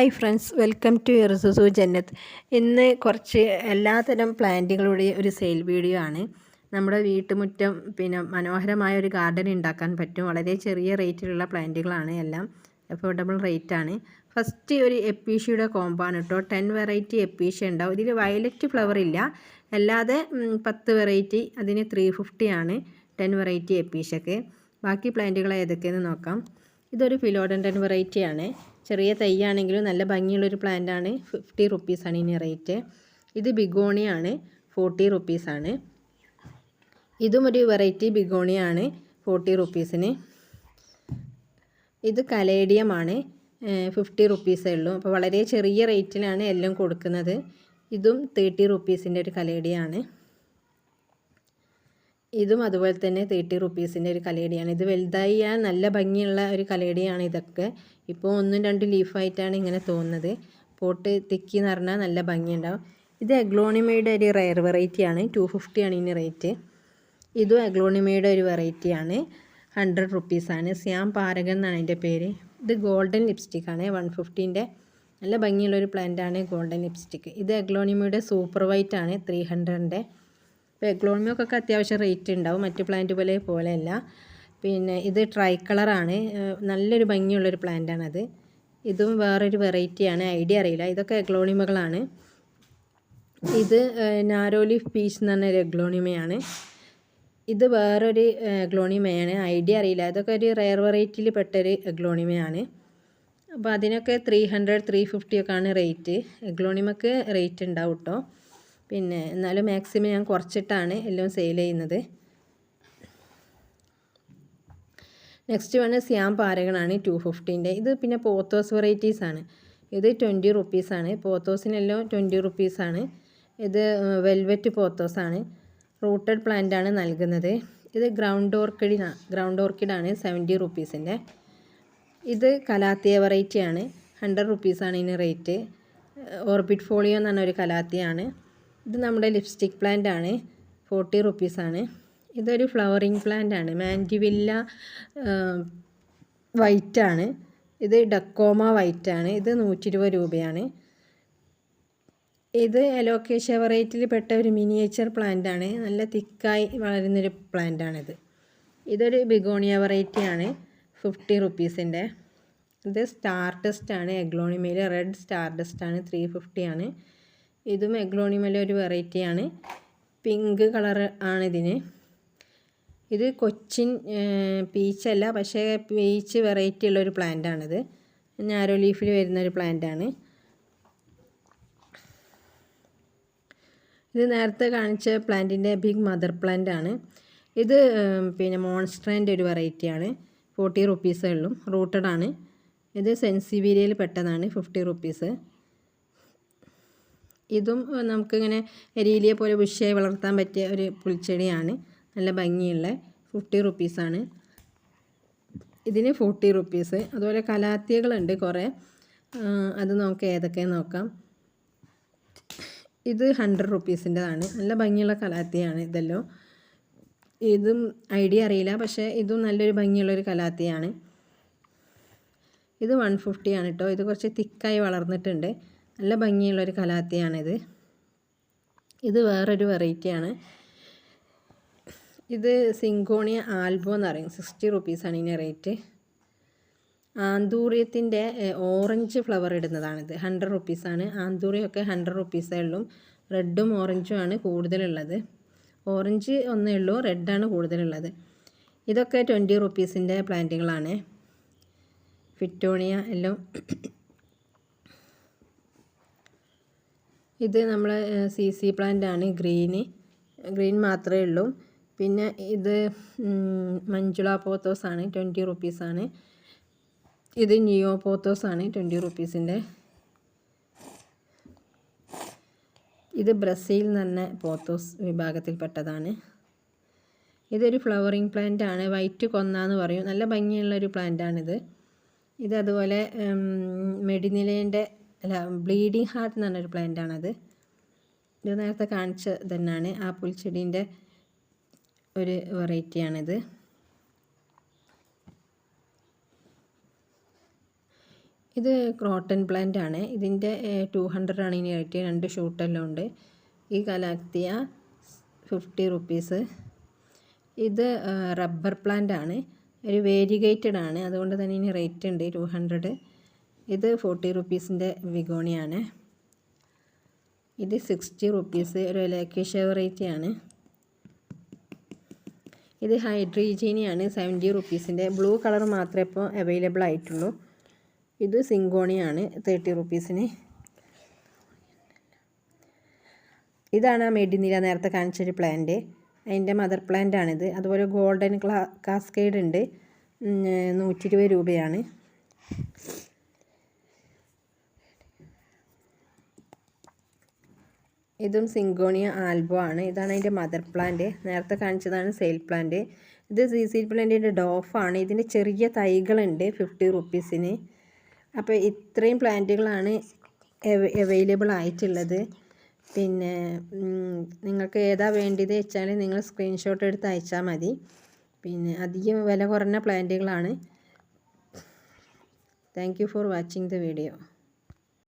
Hi friends welcome to ഇർസുസു ജന്നത്ത്. ഇന്ന് കുറച്ച് എല്ലാതരം പ്ലാന്റുകളുടെ ഒരു സെയിൽ വീഡിയോ ആണ്. നമ്മുടെ വീട്ടുമുറ്റം പിന്നെ മനോഹരമായ ഒരു ഗാർഡൻ ഉണ്ടാക്കാൻ പറ്റും. വളരെ ചെറിയ റേറ്റിലുള്ള പ്ലാന്റുകളാണ് എല്ലാം. അഫോർഡബിൾ റേറ്റ് ആണ്. ഫസ്റ്റ് ഒരു എപ്പീഷ്യയുടെ കോമ്പാണ് കേട്ടോ. ടെൻ വെറൈറ്റി എപ്പീഷ്യ ഉണ്ടാവും. ഇതിൽ വയലറ്റ് ഫ്ലവർ ഇല്ല. അല്ലാതെ പത്ത് വെറൈറ്റി അതിന് ത്രീ ഫിഫ്റ്റി ആണ് ടെൻ വെറൈറ്റി എപ്പീഷ്യക്ക്. ബാക്കി പ്ലാന്റുകൾ ഏതൊക്കെയെന്ന് നോക്കാം. ഇതൊരു ഫിലോഡൻഡൻ വെറൈറ്റി ആണ്. ചെറിയ തൈയാണെങ്കിലും നല്ല ഭംഗിയുള്ളൊരു പ്ലാന്റ് ആണ് ഫിഫ്റ്റി റുപ്പീസാണ് ഇനി റേറ്റ്. ഇത് ബിഗോണിയാണ്. ഫോർട്ടി റുപ്പീസാണ് ഇതും ഒരു വെറൈറ്റി ബിഗോണിയാണ്. ഫോർട്ടി റുപ്പീസിന്. ഇത് കലേഡിയമാണ്. ഫിഫ്റ്റി റുപ്പീസേ ഉള്ളൂ. അപ്പോൾ വളരെ ചെറിയ റേറ്റിലാണ് എല്ലാം കൊടുക്കുന്നത്. ഇതും തേർട്ടി റുപ്പീസിന്റെ ഒരു കലേഡിയാണ് ഇതും അതുപോലെ തന്നെ തേർട്ടി റുപ്പീസിന്റെ ഒരു കലേടിയാണ്. ഇത് വലുതായി നല്ല ഭംഗിയുള്ള ഒരു കലേടിയാണ് ഇതൊക്കെ. ഇപ്പോൾ ഒന്നും രണ്ടും ലീഫായിട്ടാണ് ഇങ്ങനെ തോന്നുന്നത്. പോട്ട് തിക്കി എന്ന് പറഞ്ഞാൽ നല്ല ഭംഗിയുണ്ടാവും. ഇത് എഗ്ലോണിമയുടെ ഒരു റയർ വെറൈറ്റിയാണ് ടു ഫിഫ്റ്റിയാണ് ഇതിന് റേറ്റ് ഇതും എഗ്ലോണിമയുടെ ഒരു വെറൈറ്റിയാണ് ഹൺഡ്രഡ് റുപ്പീസാണ് സ്യാം പാരകൻ എന്നാണ് അതിന്റെ പേര്. ഇത് ഗോൾഡൻ ലിപ്സ്റ്റിക്കാണ് വൺ ഫിഫ്റ്റീന്റെ നല്ല ഭംഗിയുള്ളൊരു പ്ലാന്റാണ് ഗോൾഡൻ ലിപ്സ്റ്റിക്ക് ഇത് എഗ്ലോണിമയുടെ സൂപ്പർ വൈറ്റ് ആണ്. ത്രീ ഹൺഡ്രഡിന്റെ ഇപ്പോൾ എഗ്ലോമിയൊക്കെ അത്യാവശ്യം റേറ്റ് ഉണ്ടാവും മറ്റു പ്ലാന്റ് പോലെ പോലെയല്ല. പിന്നെ ഇത് ട്രൈ കളറാണ് നല്ലൊരു ഭംഗിയുള്ളൊരു പ്ലാന്റാണത് ഇതും വേറൊരു വെറൈറ്റിയാണ് ഐഡിയ അറിയില്ല. ഇതൊക്കെ എഗ്ലോണിമകളാണ്. ഇത് നാരോലിഫ് പീസ് എന്ന് പറഞ്ഞൊരു എഗ്ലോണിമയാണ്. ഇത് വേറൊരു എഗ്ലോണിമയാണ്. ഐഡിയ അറിയില്ല. ഇതൊക്കെ ഒരു റയർ വെറൈറ്റിയിൽ പെട്ടൊരു എഗ്ലോണിമയാണ്. അപ്പോൾ അതിനൊക്കെ ത്രീ ഹൺഡ്രഡ് ത്രീ ഫിഫ്റ്റിയൊക്കെയാണ് റേറ്റ് എഗ്ലോണിമക്ക് റേറ്റ് ഉണ്ടാവും കേട്ടോ പിന്നെ എന്നാലും മാക്സിമം ഞാൻ കുറച്ചിട്ടാണ് എല്ലാം സെയിൽ ചെയ്യുന്നത്. നെക്സ്റ്റ് വണ് സ്യാം പാരകളാണ് ടു ഫിഫ്റ്റീന്റെ ഇത് പിന്നെ പോത്തോസ് വെറൈറ്റീസ് ആണ്. ഇത് ട്വന്റി റുപ്പീസാണ് പോത്തോസിനെല്ലാം ട്വന്റി റുപ്പീസാണ് ഇത് വെൽവെറ്റ് പോത്തോസാണ് റൂട്ടഡ് പ്ലാന്റ് ആണ് നൽകുന്നത്. ഇത് ഗ്രൗണ്ട് ഓർക്കിഡിനാണ് ഗ്രൗണ്ട് ഓർക്കിഡാണ് സെവന്റി റുപ്പീസിന്റെ ഇത് കലാത്തിയ വെറൈറ്റിയാണ് ഹൺഡ്രഡ് റുപ്പീസാണ് ഇതിന് റേറ്റ് ഓർബിറ്റ് ഫോളിയോ എന്ന് പറഞ്ഞ ഒരു കലാത്തിയാണ്. ഇത് നമ്മുടെ ലിപ്സ്റ്റിക് പ്ലാന്റ് ആണ്. ഫോർട്ടി റുപ്പീസാണ് ഇതൊരു ഫ്ലവറിങ് പ്ലാന്റ് ആണ്. മാന്റിവില്ല വൈറ്റ് ആണ്. ഇത് ഡക്കോമ വൈറ്റ് ആണ്. ഇത് നൂറ്റി ഇരുപത് രൂപയാണ്. ഇത് എലോക്കേഷ്യ വെറൈറ്റിയിൽ പെട്ട ഒരു മിനിയേച്ചർ പ്ലാന്റ് ആണ്. നല്ല തിക്കായി വളരുന്നൊരു പ്ലാന്റ് ആണിത് ഇതൊരു ബിഗോണിയ വെറൈറ്റി ആണ്. ഫിഫ്റ്റി റുപ്പീസിന്റെ. ഇത് സ്റ്റാർ ഡസ്റ്റ് ആണ്. എഗ്ലോണിമയിൽ റെഡ് സ്റ്റാർ ഡസ്റ്റ് ആണ്. ത്രീ ഫിഫ്റ്റി ആണ്. ഇതും എഗ്ലോണിമയിലെ ഒരു വെറൈറ്റിയാണ്. പിങ്ക് കളർ ആണ് ഇതിന്. ഇത് കൊച്ചിൻ പീച്ചല്ല പക്ഷേ പീച്ച് വെറൈറ്റി ഉള്ള ഒരു പ്ലാന്റ് ആണിത്. നാരോ ലീഫിൽ വരുന്ന ഒരു പ്ലാന്റ് ആണ്. ഇത് നേരത്തെ കാണിച്ച പ്ലാന്റിന്റെ ബിഗ് മദർ പ്ലാന്റ് ആണ്. ഇത് പിന്നെ മോൺസ്ട്രേന്റെ ഒരു വെറൈറ്റിയാണ് ഫോർട്ടി റുപ്പീസേ ഉള്ളൂ റൂട്ടഡ് ആണ്. ഇത് സെൻസിബീരിയയിൽ പെട്ടതാണ് ഫിഫ്റ്റി റുപ്പീസ് ഇതും നമുക്കിങ്ങനെ എരിയിലിയെ പോലെ ബുഷിയായി വളർത്താൻ പറ്റിയ ഒരു പുൽച്ചെടിയാണ്. നല്ല ഭംഗിയുള്ള ഫിഫ്റ്റി റുപ്പീസാണ് ഇതിന് ഫോർട്ടി റുപ്പീസ്. അതുപോലെ കലാത്തിയകളുണ്ട് കുറേ. അത് നമുക്ക് ഏതൊക്കെ നോക്കാം. ഇത് ഹൺഡ്രഡ് റുപ്പീസിന്റെതാണ്. നല്ല ഭംഗിയുള്ള കലാത്തിയാണ് ഇതെല്ലാം. ഇതും ഐഡിയ അറിയില്ല പക്ഷേ ഇതും നല്ലൊരു ഭംഗിയുള്ളൊരു കലാത്തിയാണ്. ഇത് വൺ ഫിഫ്റ്റി ആണ് കേട്ടോ ഇത് കുറച്ച് തിക്കായി വളർന്നിട്ടുണ്ട്. നല്ല ഭംഗിയുള്ളൊരു കലാത്തിയാണിത്. ഇത് വേറൊരു വെറൈറ്റിയാണ്. ഇത് സിങ്കോണിയ ആൽബോ എന്ന് പറയും സിക്സ്റ്റി റുപ്പീസാണ് ഇതിന്റെ റേറ്റ്. ആന്തൂറിയത്തിന്റെ ഓറഞ്ച് ഫ്ലവർ ഇടുന്നതാണിത്. ഹൺഡ്രഡ് റുപ്പീസാണ്. ആന്തൂറിയൊക്കെ ഹൺഡ്രഡ് റുപ്പീസേ ഉള്ളൂ. റെഡും ഓറഞ്ചും ആണ് കൂടുതലുള്ളത്. ഓറഞ്ച് ഒന്നേ ഉള്ളൂ റെഡാണ് കൂടുതലുള്ളത്. ഇതൊക്കെ ട്വന്റി റുപ്പീസിന്റെ പ്ലാന്റുകളാണ്. ഫിറ്റോണിയ എല്ലാം ഇത് നമ്മളെ സി സി പ്ലാന്റ് ആണ് ഗ്രീന്. ഗ്രീൻ മാത്രമേ ഉള്ളൂ. പിന്നെ ഇത് മഞ്ജുള പോത്തോസ് ആണ് ട്വന്റി റുപ്പീസാണ് ഇത് നിയോ പോത്തോസ് ആണ് ട്വന്റി റുപ്പീസിന്റെ ഇത് ബ്രസീൽ പറഞ്ഞ പോത്തോസ് വിഭാഗത്തിൽപ്പെട്ടതാണ്. ഇതൊരു ഫ്ലവറിങ് പ്ലാന്റ് ആണ്. വൈറ്റ് കൊന്ന എന്ന് പറയും. നല്ല ഭംഗിയുള്ളൊരു പ്ലാന്റാണിത് ഇത് അതുപോലെ മെഡിനിലേന്റെ അല്ല ബ്ലീഡിങ് ഹാർട്ട് എന്ന് പറഞ്ഞൊരു പ്ലാന്റ് ആണത്. ഇത് നേരത്തെ കാണിച്ച തന്നെയാണ് ആ പുൽച്ചെടീന്റെ ഒരു വെറൈറ്റിയാണിത് ഇത് ക്രോട്ടൺ പ്ലാന്റ് ആണ്. ഇതിന്റെ ടു ഹൺഡ്രഡ് ആണ് ഇനി റേറ്റ് രണ്ട് ഷൂട്ടെല്ലാം ഉണ്ട്. ഈ കലാക്തിയ ഫിഫ്റ്റി റുപ്പീസ് ഇത് റബ്ബർ പ്ലാന്റ് ആണ്. ഒരു വേരിഗേറ്റഡ് ആണ്. അതുകൊണ്ട് തന്നെ ഇനി റേറ്റ് ഉണ്ട് ടു ഹൺഡ്രഡ് ഇത് ഫോർട്ടി റുപ്പീസിന്റെ വിഗോണിയാണ്. ഇത് സിക്സ്റ്റി റുപ്പീസ് ഒരു ലാക്കേഷ വെറൈറ്റി ആണ്. ഇത് ഹൈഡ്രീജീനിയാണ് സെവന്റി റുപ്പീസിന്റെ ബ്ലൂ കളർ മാത്രമേ ഇപ്പോൾ അവൈലബിൾ ആയിട്ടുള്ളൂ. ഇത് സിങ്കോണിയാണ് തേർട്ടി റുപ്പീസിന് ഇതാണ് ആ മെഡിനില നേരത്തെ കാണിച്ചൊരു പ്ലാന്റ് അതിന്റെ മദർ പ്ലാന്റ് ആണിത്. അതുപോലെ ഗോൾഡൻ ക്ലാ കാസ്കേഡ് ഉണ്ട്. നൂറ്റി രൂപയാണ്. ഇതും സിങ്കോണിയ ആൽബോ ആണ്. ഇതാണ് അതിന്റെ മദർ പ്ലാന്റ്. നേരത്തെ കാണിച്ചതാണ് സെയിൽ പ്ലാന്റ്. ഇത് സി സി പ്ലാന്റിന്റെ ഡോഫാണ് ഇതിന്റെ ചെറിയ തൈകളുണ്ട് ഫിഫ്റ്റി റുപ്പീസിന്. അപ്പോൾ ഇത്രയും പ്ലാന്റുകളാണ് അവൈലബിൾ ആയിട്ടുള്ളത്. പിന്നെ നിങ്ങൾക്ക് ഏതാ വേണ്ടത് വെച്ചാൽ നിങ്ങൾ സ്ക്രീൻഷോട്ട് എടുത്ത് അയച്ചാൽ മതി. പിന്നെ അധികം വില കുറഞ്ഞ പ്ലാന്റുകളാണ്. Thank you for watching the video.